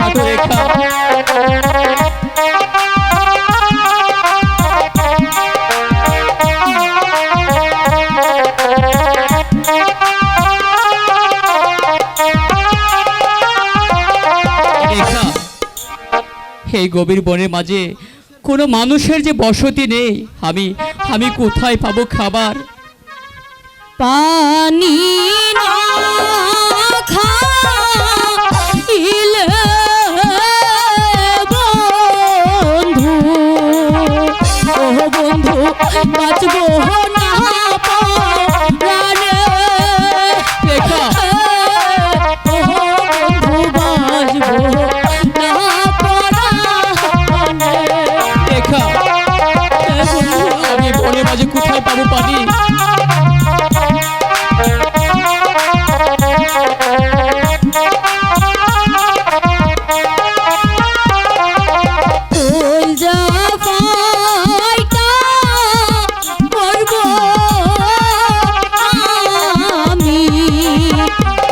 হাতে এই গভীর বনের মাঝে, কোনো মানুষের যে বসতি নেই। আমি আমি কোথায় পাবো খাবার? পানি বন্ধু বাঁচবো না আমি বনের মাঝে কোথায় পাবো পানি?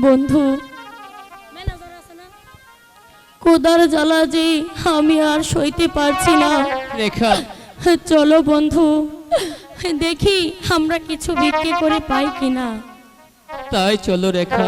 বন্ধু। কোদার জ্বালা যে আমি আর সইতে পারছি না। রেখা। চলো বন্ধু দেখি আমরা কিছু বিক্রি করে পাই কিনা। তাই চলো রেখা।